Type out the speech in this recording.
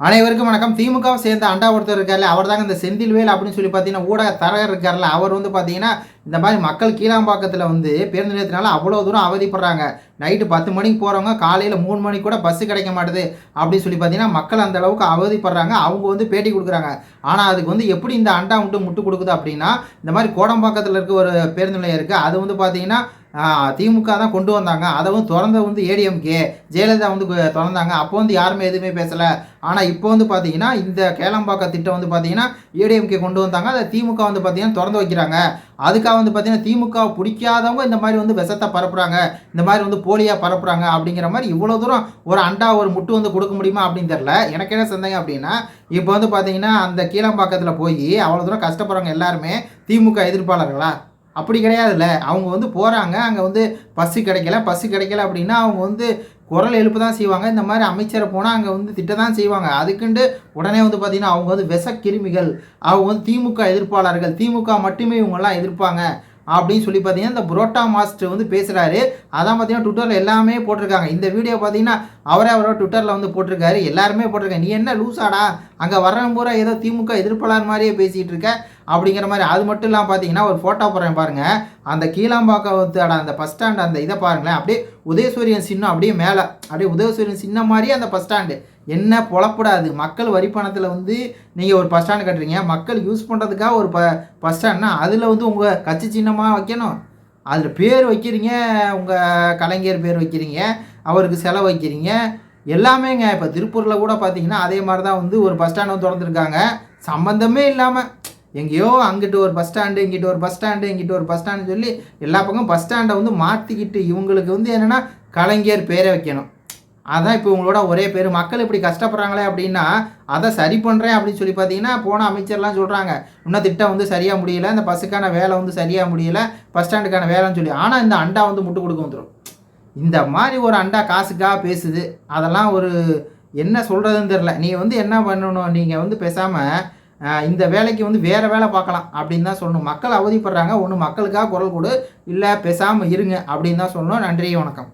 அனைவருக்கும் வணக்கம். திமுகவை சேர்ந்த அண்டா ஒருத்தர் இருக்கார்ல அவர் தாங்க இந்த செந்தில்வேல் அப்படின்னு சொல்லி பார்த்தீங்கன்னா ஊடக தரகர் இருக்கார்ல அவர் வந்து பார்த்தீங்கன்னா இந்த மாதிரி மக்கள் கீழாம்பாக்கத்தில் வந்து பேருந்து நிலையத்தினால அவ்வளோ தூரம் அவதிப்படுறாங்க. நைட்டு பத்து மணிக்கு போகிறவங்க காலையில் மூணு மணிக்கு கூட பஸ்ஸு கிடைக்க மாட்டுது அப்படின்னு சொல்லி பார்த்தீங்கன்னா மக்கள் அந்த அளவுக்கு அவதிப்படுறாங்க. அவங்க வந்து பேட்டி கொடுக்குறாங்க. ஆனால் அதுக்கு வந்து எப்படி இந்த அண்டா மட்டும் முட்டு கொடுக்குது அப்படின்னா இந்த மாதிரி கோடம்பாக்கத்தில் இருக்க ஒரு பேருந்து நிலையம் இருக்குது அது வந்து பார்த்தீங்கன்னா திமுக தான் கொண்டு வந்தாங்க. அதை திறந்த வந்து ஏடிஎம்கே ஜெயலலிதா வந்து திறந்தாங்க. அப்போ வந்து யாருமே எதுவுமே பேசலை. ஆனால் இப்போ வந்து பார்த்தீங்கன்னா இந்த கேளம்பாக்க திட்டம் வந்து பார்த்தீங்கன்னா ஏடிஎம்கே கொண்டு வந்தாங்க. அதை திமுக வந்து பார்த்தீங்கன்னா திறந்து வைக்கிறாங்க. அதுக்காக வந்து பார்த்தீங்கன்னா திமுக பிடிக்காதவங்க இந்த மாதிரி வந்து விஷத்தை பரப்புகிறாங்க இந்த மாதிரி வந்து போலியாக பரப்புகிறாங்க அப்படிங்கிற மாதிரி இவ்வளோ தூரம் ஒரு அண்டா ஒரு முட்டு வந்து கொடுக்க முடியுமா அப்படின்னு தெரில எனக்கு என்ன சந்தேகம் அப்படின்னா இப்போ வந்து பார்த்தீங்கன்னா அந்த கீழம்பாக்கத்தில் போய் அவ்வளோ தூரம் கஷ்டப்படுறவங்க எல்லாருமே திமுக எதிர்ப்பாளர்களா? அப்படி கிடையாதுல்ல. அவங்க வந்து போகிறாங்க அங்கே வந்து பஸ்ஸு கிடைக்கல பஸ்ஸு கிடைக்கல அப்படின்னா அவங்க வந்து குரல் எழுப்பு தான் செய்வாங்க. இந்த மாதிரி அமைச்சரை போனால் அங்கே வந்து திட்ட தான் செய்வாங்க. அதுக்குண்டு உடனே வந்து பார்த்திங்கன்னா அவங்க வந்து விஷக்கிருமிகள் அவங்க வந்து திமுக எதிர்ப்பாளர்கள் திமுக மட்டுமே இவங்கெல்லாம் எதிர்ப்பாங்க. அப்படின்னு சொல்லி பார்த்தீங்கன்னா இந்த புரோட்டா மாஸ்டர் வந்து பேசுகிறாரு அதான் பார்த்தீங்கன்னா ட்விட்டரில் எல்லாமே போட்டிருக்காங்க. இந்த வீடியோ பார்த்தீங்கன்னா அவரே அவரோட ட்விட்டரில் வந்து போட்டிருக்காரு. எல்லாருமே போட்டிருக்காங்க. நீ என்ன லூசாடா? அங்கே வர்றவன் பூரா ஏதோ திமுக எதிர்ப்பாளர் மாதிரியே பேசிகிட்டு இருக்க. அப்படிங்கிற மாதிரி. அது மட்டும் இல்லாமல் பார்த்தீங்கன்னா ஒரு ஃபோட்டோ போடுறேன் பாருங்கள் அந்த கீழாம்பாக்கத்தோட அந்த பஸ் ஸ்டாண்ட் அந்த இதை பாருங்களேன். அப்படியே உதயசூரியன் சின்னம் அப்படியே மேலே. அப்படியே உதயசூரியன் சின்னம் மாதிரியே அந்த பஸ் ஸ்டாண்டு என்ன பொழப்படாது. மக்கள் வரி பணத்தில் வந்து நீங்கள் ஒரு பஸ் ஸ்டாண்டு கட்டுறீங்க. மக்கள் யூஸ் பண்ணுறதுக்காக ஒரு ப பஸ் ஸ்டாண்ட்னா அதில் வந்து உங்கள் கட்சி சின்னமாக வைக்கணும். அதில் பேர் வைக்கிறீங்க உங்கள் கலைஞர் பேர் வைக்கிறீங்க அவருக்கு செலவு வைக்கிறீங்க. எல்லாமேங்க. இப்போ திருப்பூரில் கூட பார்த்தீங்கன்னா அதே மாதிரி தான் வந்து ஒரு பஸ் ஸ்டாண்ட் வந்து திறந்துருக்காங்க. சம்மந்தமே இல்லாமல் எங்கேயோ அங்கிட்டு ஒரு பஸ் ஸ்டாண்டு இங்கிட்டு ஒரு பஸ் ஸ்டாண்டு இங்கிட்டு ஒரு பஸ் ஸ்டாண்டு சொல்லி எல்லா பக்கம் பஸ் ஸ்டாண்டை வந்து மாற்றிக்கிட்டு இவங்களுக்கு வந்து என்னென்னா கலைஞர் பேரை வைக்கணும். அதான் இப்போ உங்களோட ஒரே பேர். மக்கள் இப்படி கஷ்டப்படுறாங்களே அப்படின்னா அதை சரி பண்ணுறேன் அப்படின்னு சொல்லி பார்த்தீங்கன்னா போன அமைச்சர்லாம் சொல்கிறாங்க இன்னும் திட்டம் வந்து சரியாக முடியல. இந்த பஸ்ஸுக்கான வேலை வந்து சரியாக முடியல. பஸ் ஸ்டாண்டுக்கான வேலைன்னு சொல்லி. ஆனால் இந்த அண்டா வந்து முட்டு கொடுக்க வந்துடும் இந்த மாதிரி ஒரு அண்டா காசுக்காக பேசுது. அதெல்லாம் ஒரு என்ன சொல்கிறதுன்னு தெரில நீ வந்து என்ன பண்ணணும்? நீங்கள் வந்து பேசாமல் இந்த வேலைக்கு வந்து வேறு வேலை பார்க்கலாம் அப்படின்னு தான் சொல்லணும். மக்கள் அவதிப்படுறாங்க. ஒன்று மக்களுக்காக குரல் கொடு. இல்லை பேசாமல் இருங்க அப்படின்னு தான் சொல்லணும். நன்றி வணக்கம்.